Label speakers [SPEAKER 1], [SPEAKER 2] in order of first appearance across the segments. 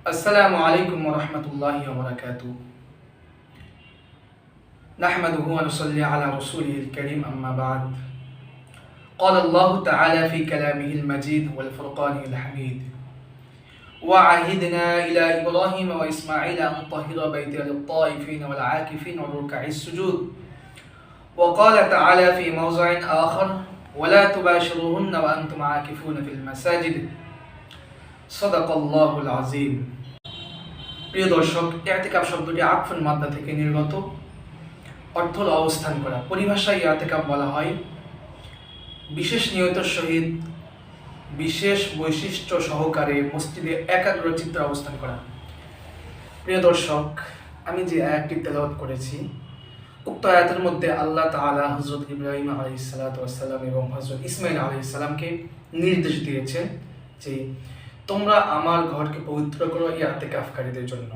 [SPEAKER 1] السلام عليكم ورحمة الله وبركاته. نحمده ونصلي على رسوله الكريم أما بعد. قال الله تعالى في كلامه المجيد والفرقان الحميد وعهدنا إلى إبراهيم وإسماعيل أن طهر بيتي للطائفين والعاكفين والركع السجود. وقال تعالى في موضع آخر ولا تباشروهن وأنتم عاكفون في المساجد. সদাকল্লাহুল আজিম প্রিয় দর্শক ইয়াতেকাপ শব্দটি আকফুল মাদ্রা থেকে নির্গত। অর্থ অবস্থান করা। পরিভাষায় ইয়াতেকাপ বলা হয় বিশেষ নিয়তের সহিত বিশেষ বৈশিষ্ট্য সহকারে মসজিদে একাগ্রচিত্তে অবস্থান করা। প্রিয় দর্শক, আমি যে আয়াতটি তেলাওয়াত করেছি, উক্ত আয়াতের মধ্যে আল্লাহ তালা হজরত ইব্রাহিম আলি সালাম এবং হজরত ইসমাইল আলি নির্দেশ দিয়েছেন যে তোমরা আমার ঘরকে পবিত্র করো ইয়াতেকাফকারীদের জন্য।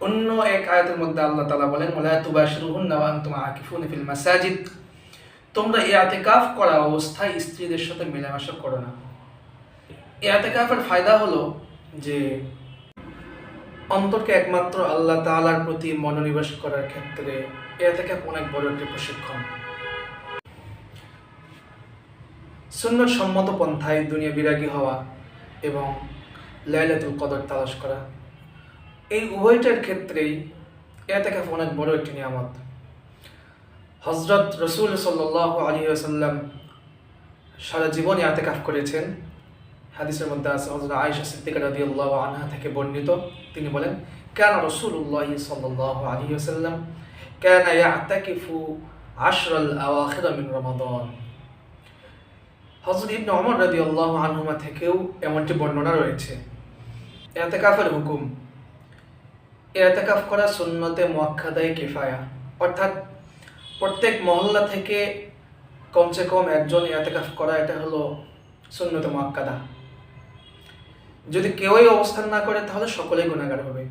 [SPEAKER 1] অন্য এক আয়াতের মধ্যে আল্লাহ তাআলা বলেন ওলা তুবাশিরুহুন্না ওয়া আনতুম আকিফুনা ফিল মাসাজিদ। তোমরা ইয়াতেকাফ করা অবস্থায় স্ত্রীদের সাথে মেলামেশা করো না। ইয়াতেকাফের ফায়দা হলো যে, অন্তরকে একমাত্র আল্লাহ তালার প্রতি মনোনিবেশ করার ক্ষেত্রে ইয়াতেকাফ অনেক বড় একটি প্রশিক্ষণ। সুন্নত সম্মত পন্থায় দুনিয়া বিরাগী হওয়া এবং লাইলাতুল কদর তালাশ করা। এই উভয়টার ক্ষেত্রেই ইয়াতেকাফ অনেক বড় একটি নিয়ামত। হজরত রসুল সাল্লাহ আলী আসাল্লাম সারা জীবন ইয়াতেকাফ করেছেন। হাদিসের মধ্যে আছে হজরত আয়েশা সিদ্দিকা রাদিয়াল্লাহু আনহা থেকে বর্ণিত। তিনি বলেন, কান রাসূলুল্লাহ সাল্লাল্লাহু আলাইহি ওয়াসাল্লাম কানা ইয়াতাকিফু আশরাল আওয়াখির মিন হজরত ইবনে ওমর রাদিয়াল্লাহু আনহুমা থেকেও এমনটি বর্ণনা রয়েছে। ইয়াতেকাফের হুকুম। ইয়াতেকাফ করা সুন্নতে মুয়াক্কাদায়ে কিফায়া। অর্থাৎ প্রত্যেক মহল্লা থেকে কমসে কম একজন ইয়াতেকাফ করা, এটা হলো সুন্নতে মুয়াক্কাদা। যদি কেউই অবস্থান না করে, তাহলে সকলেই গুণাগার হবে।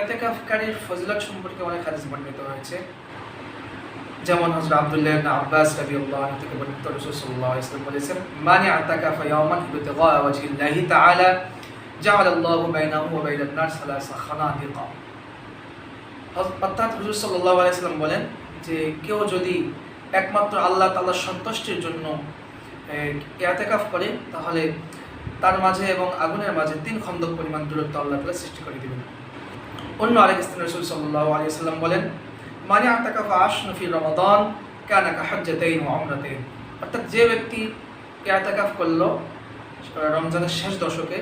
[SPEAKER 1] এতেকাফকারীর ফজিলত সম্পর্কে অনেক হাদিস বর্ণিত হয়েছে। যেমন হযরত আব্দুল্লাহ ইবনে আব্বাস রাদিয়াল্লাহু থেকে বর্ণিত রাসূল সাল্লাল্লাহু আলাইহি ওয়াসাল্লাম বলেছেন, মানি আতাকাফা ইয়াওমান ইবতিগা ওয়াজহিল্লাহি তাআলা জাআল আল্লাহু বাইনাহু ওয়া বাইনান নার সালাসা খানাদিকা অর্থাৎ হুজুর সাল্লাল্লাহু আলাইহি ওয়াসাল্লাম বলেন যে, কেউ যদি একমাত্র আল্লাহ তাআলার সন্তুষ্টির জন্য ইয়াতেকাফ করে, তাহলে তার মাঝে এবং আগুনের মাঝে তিন খন্দক পরিমাণ দূরত্ব আল্লাহ তালা সৃষ্টি করে দিবেন। অন্য আরেক স্থানে রসুল সাল্লাহ আলী সাল্লাম বলেন মানে আতাকাফ আশ নফি রমাদান কানা কাহাজ্জাতাইন ও আমরাতাইন অর্থাৎ যে ব্যক্তি ইয়াতেকাফ করল রমজানের শেষ দশকে,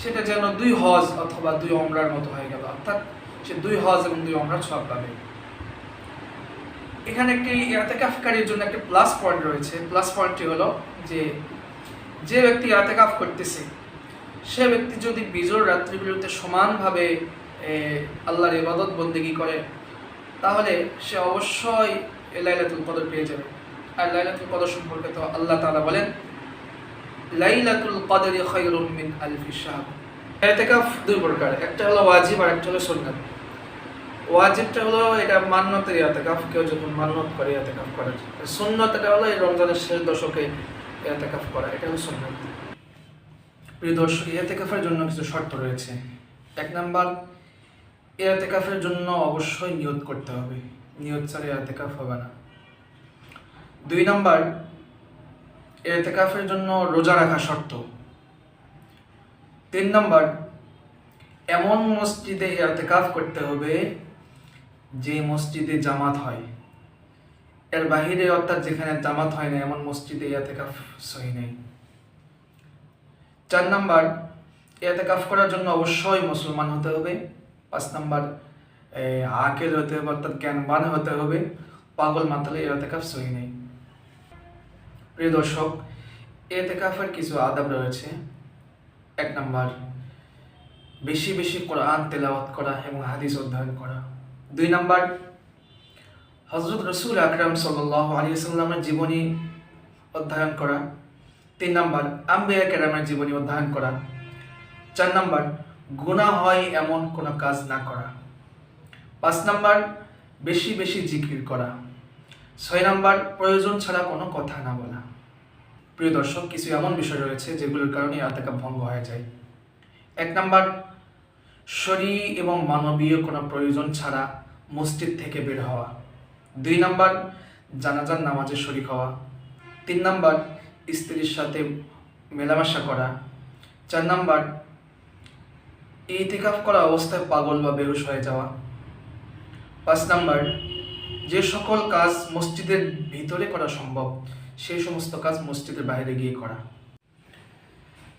[SPEAKER 1] সেটা যেন দুই হজ অথবা দুই অমরার মতো হয়ে গেল। অর্থাৎ সে দুই হজ এবং দুই অমরার সব পাবে। এখানে একটি ইয়াতেকাফকারীর জন্য একটা প্লাস পয়েন্ট রয়েছে। প্লাস পয়েন্টটি হলো যে যে ব্যক্তি ইয়াতেকাফ করতেছে, সে ব্যক্তি যদি বিজোর রাত্রিগুলোতে সমানভাবে আল্লাহর ইবাদত বন্দেগি করে তাহলে সে অবশ্যই লাইলাতুল কদর পেয়ে যাবে। আর লাইলাতুল কদর সম্পর্কে তো আল্লাহ তাআলা বলেন, লাইলাতুল কদরি খায়রুম মিন আলফি শাহর। ইয়াতেকাফ দুই প্রকার, একটা হলো ওয়াজিব আর একটা হলো সুন্নাত। ওয়াজিবটা হলো এটা মান্যতের ইয়াতেকাফ কেউ যখন মান্যত করে ইয়াতেকাফ করা সুন্নত এটা হলো এই রমজানের শেষ দশকে ইয়াতেকাফ করা, এটা হলো সুন্নত। প্রিয় দর্শক ইয়াতেকাফের জন্য কিছু শর্ত রয়েছে। এক নাম্বার ইয়াতেকাফের জন্য অবশ্যই নিয়ত করতে হবে। নিয়ত ছাড়া ইয়াতেকাফ হবে না। দুই নাম্বার ইয়াতেকাফের জন্য রোজা রাখা শর্ত। তিন নাম্বার, এমন মসজিদে ইয়াতেকাফ করতে হবে যে মসজিদে জামাত হয়। এর বাহিরে অর্থাৎ যেখানে জামাত হয় না, এমন মসজিদে ইয়াতেকাফ সহি নেই। চার নাম্বার ইয়াতেকাফ করার জন্য অবশ্যই মুসলমান হতে হবে। পাঁচ নাম্বার আকেল হতে হবে, অর্থাৎ জ্ঞানবান হতে হবে, পাগল মাতালে ইয়াতেকাফ সহি নেই। প্রিয় দর্শক, এতেকাফের কিছু আদাব রয়েছে। এক নাম্বার, বেশি বেশি কোরআন তেলাওয়াত করা এবং হাদিস অধ্যয়ন করা। দুই নাম্বার হজরত রসুল আকরাম সাল্লাহ আলী সাল্লামের জীবনী অধ্যয়ন করা। তিন নাম্বার, আম্বিয়া কেরামের জীবনী অধ্যয়ন করা। চার নাম্বার গুণা হয় এমন কোনো কাজ না করা। পাঁচ নাম্বার, বেশি বেশি জিকির করা। ছয় নাম্বার, প্রয়োজন ছাড়া কোনো কথা না বলা। প্রিয় দর্শক, কিছু এমন বিষয় রয়েছে যেগুলোর কারণে আতেকাপ ভঙ্গ হয়ে যায়। এক নাম্বার শরী এবং মানবীয় কোনো প্রয়োজন ছাড়া মসজিদ থেকে বের হওয়া। দুই নাম্বার, জানাজার নামাজে শরিক হওয়া। তিন নাম্বার, স্ত্রীর সাথে মেলামেশা করা। চার নাম্বার ইতিকাফ করা অবস্থায় পাগল বা বেহুশ হয়ে যাওয়া। পাঁচ নাম্বার, যে সকল কাজ মসজিদের ভিতরে করা সম্ভব, সেই সমস্ত কাজ মসজিদের বাইরে গিয়ে করা।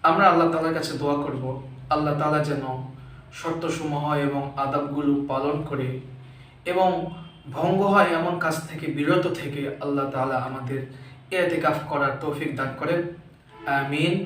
[SPEAKER 1] আমরা আল্লাহ তালার কাছে দোয়া করব, আল্লাহ তালা যেন শর্তসমূহ এবং আদাবগুলো পালন করে এবং ভঙ্গ হয় এমন কাজ থেকে, বিরত থেকে আল্লাহ তাআলা আমাদের এতেকাফ করার তৌফিক দান করেন। আমিন।